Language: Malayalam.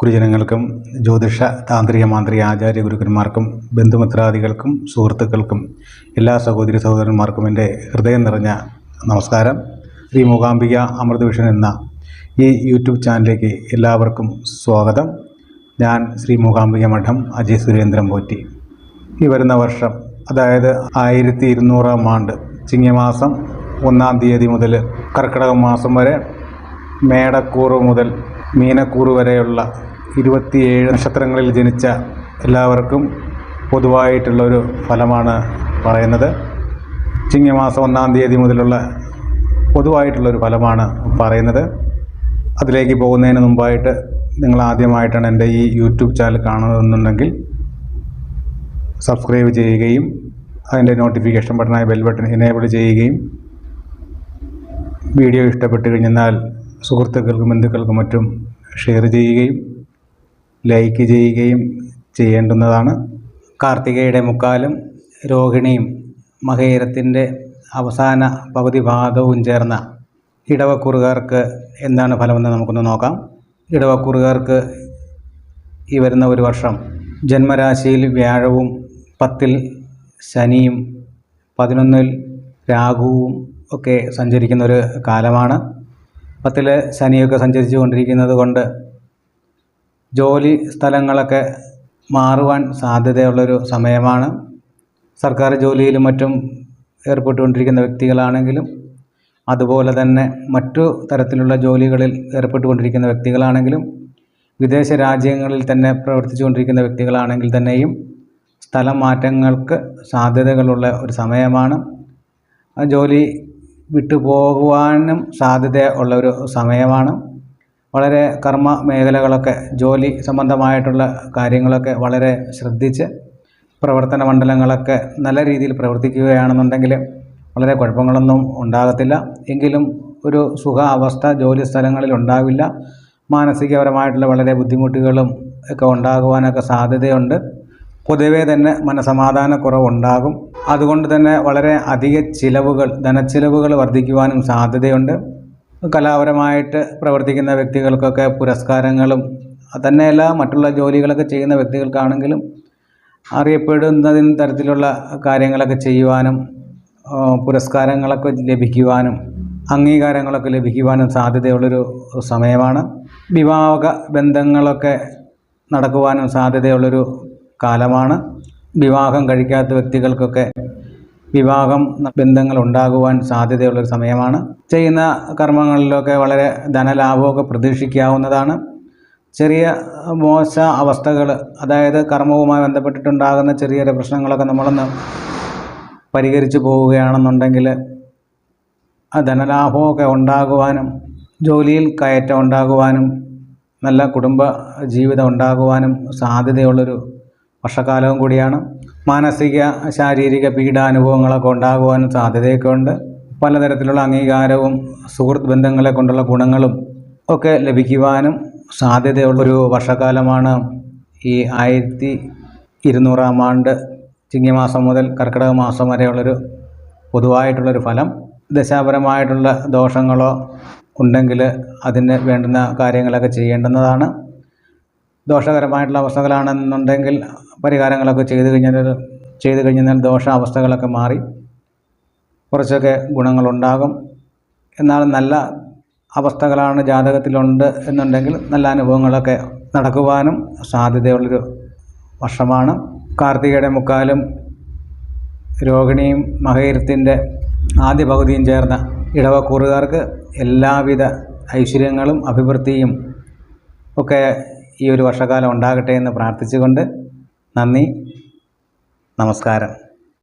ഗുരുജനങ്ങൾക്കും ജ്യോതിഷ താന്ത്രിക മാന്ത്രി ആചാര്യ ഗുരുക്കന്മാർക്കും ബന്ധുമിത്രാദികൾക്കും സുഹൃത്തുക്കൾക്കും എല്ലാ സഹോദരി സഹോദരന്മാർക്കും എന്റെ ഹൃദയം നിറഞ്ഞ നമസ്കാരം. ശ്രീ മൂകാംബിക അമൃതവിഷൻ എന്ന ഈ യൂട്യൂബ് ചാനലിലേക്ക് എല്ലാവർക്കും സ്വാഗതം. ഞാൻ ശ്രീ മൂകാംബിക മഠം അജയ് സുരേന്ദ്രൻ പോറ്റി. ഈ വരുന്ന വർഷം അതായത് ആയിരത്തി ഇരുന്നൂറാം ആണ്ട് ചിങ്ങമാസം ഒന്നാം തീയതി മുതൽ കർക്കിടക മാസം വരെ മേടക്കൂറ് മുതൽ മീനക്കൂറ് വരെയുള്ള ഇരുപത്തിയേഴ് നക്ഷത്രങ്ങളിൽ ജനിച്ച എല്ലാവർക്കും പൊതുവായിട്ടുള്ളൊരു ഫലമാണ് പറയുന്നത്. ചിങ്ങമാസം ഒന്നാം തീയതി മുതലുള്ള പൊതുവായിട്ടുള്ളൊരു ഫലമാണ് പറയുന്നത്. അതിലേക്ക് പോകുന്നതിന് മുമ്പായിട്ട് നിങ്ങൾ ആദ്യമായിട്ടാണ് എന്റെ ഈ യൂട്യൂബ് ചാനൽ കാണുന്നതെന്നുണ്ടെങ്കിൽ സബ്സ്ക്രൈബ് ചെയ്യുകയും അതിന്റെ നോട്ടിഫിക്കേഷൻ ബട്ടണായ ബെൽ ബട്ടൺ എനേബിൾ ചെയ്യുകയും വീഡിയോ ഇഷ്ടപ്പെട്ട് കഴിഞ്ഞാൽ സുഹൃത്തുക്കൾക്കും ബന്ധുക്കൾക്കും മറ്റും ഷെയർ ചെയ്യുകയും ലൈക്ക് ചെയ്യുകയും ചെയ്യേണ്ടുന്നതാണ്. കാർത്തികയുടെ മുക്കാലും രോഹിണിയും മഹേരത്തിന്റെ അവസാന പകുതി ഭാഗവും ചേർന്ന ഇടവക്കുറുകാർക്ക് എന്താണ് ഫലമെന്ന് നമുക്കൊന്ന് നോക്കാം. ഇടവക്കുറുകാർക്ക് ഈ വരുന്ന ഒരു വർഷം ജന്മരാശിയിൽ വ്യാഴവും പത്തിൽ ശനിയും പതിനൊന്നിൽ രാഹുവും ഒക്കെ സഞ്ചരിക്കുന്ന ഒരു കാലമാണ്. പത്തിൽ ശനിയൊക്കെ സഞ്ചരിച്ചു കൊണ്ടിരിക്കുന്നത് കൊണ്ട് ജോലി സ്ഥലങ്ങളൊക്കെ മാറുവാൻ സാധ്യതയുള്ളൊരു സമയമാണ്. സർക്കാർ ജോലിയിലും മറ്റും ഏർപ്പെട്ടുകൊണ്ടിരിക്കുന്ന വ്യക്തികളാണെങ്കിലും അതുപോലെ തന്നെ മറ്റു തരത്തിലുള്ള ജോലികളിൽ ഏർപ്പെട്ടുകൊണ്ടിരിക്കുന്ന വ്യക്തികളാണെങ്കിലും വിദേശ രാജ്യങ്ങളിൽ തന്നെ പ്രവർത്തിച്ചുകൊണ്ടിരിക്കുന്ന വ്യക്തികളാണെങ്കിൽ തന്നെയും സ്ഥലം മാറ്റങ്ങൾക്ക് സാധ്യതകളുള്ള ഒരു സമയമാണ്. ജോലി വിട്ടു പോകുവാനും സാധ്യത ഉള്ള ഒരു സമയമാണ്. വളരെ കർമ്മ മേഖലകളൊക്കെ ജോലി സംബന്ധമായിട്ടുള്ള കാര്യങ്ങളൊക്കെ വളരെ ശ്രദ്ധിച്ച് പ്രവർത്തന മണ്ഡലങ്ങളൊക്കെ നല്ല രീതിയിൽ പ്രവർത്തിക്കുകയാണെന്നുണ്ടെങ്കിൽ വളരെ കുഴപ്പങ്ങളൊന്നും ഉണ്ടാകത്തില്ല. എങ്കിലും ഒരു സുഖ അവസ്ഥ ജോലി സ്ഥലങ്ങളിൽ ഉണ്ടാവില്ല. മാനസികപരമായിട്ടുള്ള വളരെ ബുദ്ധിമുട്ടുകളും ഒക്കെ ഉണ്ടാകുവാനൊക്കെ സാധ്യതയുണ്ട്. പൊതുവേ തന്നെ മനസമാധാനക്കുറവുണ്ടാകും. അതുകൊണ്ട് തന്നെ വളരെ അധിക ചിലവുകൾ ധനച്ചിലവുകൾ വർദ്ധിക്കുവാനും സാധ്യതയുണ്ട്. കലാപരമായിട്ട് പ്രവർത്തിക്കുന്ന വ്യക്തികൾക്കൊക്കെ പുരസ്കാരങ്ങളും തന്നെയല്ല മറ്റുള്ള ജോലികളൊക്കെ ചെയ്യുന്ന വ്യക്തികൾക്കാണെങ്കിലും അറിയപ്പെടുന്നതിന് തരത്തിലുള്ള കാര്യങ്ങളൊക്കെ ചെയ്യുവാനും പുരസ്കാരങ്ങളൊക്കെ ലഭിക്കുവാനും അംഗീകാരങ്ങളൊക്കെ ലഭിക്കുവാനും സാധ്യതയുള്ളൊരു സമയമാണ്. വിവാഹ ബന്ധങ്ങളൊക്കെ നടക്കുവാനും സാധ്യതയുള്ളൊരു കാലമാണ്. വിവാഹം കഴിക്കാത്ത വ്യക്തികൾക്കൊക്കെ വിവാഹം ബന്ധങ്ങൾ ഉണ്ടാകുവാൻ സാധ്യതയുള്ളൊരു സമയമാണ്. ചെയ്യുന്ന കർമ്മങ്ങളിലൊക്കെ വളരെ ധനലാഭമൊക്കെ പ്രതീക്ഷിക്കാവുന്നതാണ്. ചെറിയ മോശ അവസ്ഥകൾ അതായത് കർമ്മവുമായി ബന്ധപ്പെട്ടിട്ടുണ്ടാകുന്ന ചെറിയ ചെറിയ പ്രശ്നങ്ങളൊക്കെ നമ്മളൊന്ന് പരിഹരിച്ചു പോവുകയാണെന്നുണ്ടെങ്കിൽ ധനലാഭമൊക്കെ ഉണ്ടാകുവാനും ജോലിയിൽ കയറ്റം ഉണ്ടാകുവാനും നല്ല കുടുംബ ജീവിതം ഉണ്ടാകുവാനും സാധ്യതയുള്ളൊരു വർഷക്കാലവും കൂടിയാണ്. മാനസിക ശാരീരിക പീഡാനുഭവങ്ങളൊക്കെ ഉണ്ടാകുവാനും സാധ്യതയൊക്കെ ഉണ്ട്. പലതരത്തിലുള്ള അംഗീകാരവും സുഹൃത്ത് ബന്ധങ്ങളെ കൊണ്ടുള്ള ഗുണങ്ങളും ഒക്കെ ലഭിക്കുവാനും സാധ്യതയുള്ളൊരു വർഷക്കാലമാണ് ഈ ആയിരത്തി ഇരുന്നൂറാം ആണ്ട് ചിങ്ങമാസം മുതൽ കർക്കിടക മാസം വരെയുള്ളൊരു പൊതുവായിട്ടുള്ളൊരു ഫലം. ദശാപരമായിട്ടുള്ള ദോഷങ്ങളോ ഉണ്ടെങ്കിൽ അതിന് വേണ്ടുന്ന കാര്യങ്ങളൊക്കെ ചെയ്യേണ്ടുന്നതാണ്. ദോഷകരമായിട്ടുള്ള അവസ്ഥകളാണെന്നുണ്ടെങ്കിൽ പരിഹാരങ്ങളൊക്കെ ചെയ്ത് കഴിഞ്ഞാൽ ചെയ്ത് കഴിഞ്ഞാൽ ദോഷാവസ്ഥകളൊക്കെ മാറി കുറച്ചൊക്കെ ഗുണങ്ങളുണ്ടാകും. എന്നാൽ നല്ല അവസ്ഥകളാണ് ജാതകത്തിലുണ്ട് എന്നുണ്ടെങ്കിൽ നല്ല അനുഭവങ്ങളൊക്കെ നടക്കുവാനും സാധ്യതയുള്ളൊരു വർഷമാണ്. കാർത്തികയുടെ മുക്കാലും രോഹിണിയും മഹീരത്തിന്റെ ആദ്യ പകുതിയും ചേർന്ന ഇടവക്കൂറുകാർക്ക് എല്ലാവിധ ഐശ്വര്യങ്ങളും അഭിവൃദ്ധിയും ഒക്കെ ഈ ഒരു വർഷകാലം ഉണ്ടാകട്ടെ എന്ന് പ്രാർത്ഥിച്ചുകൊണ്ട് നന്ദി നമസ്കാരം.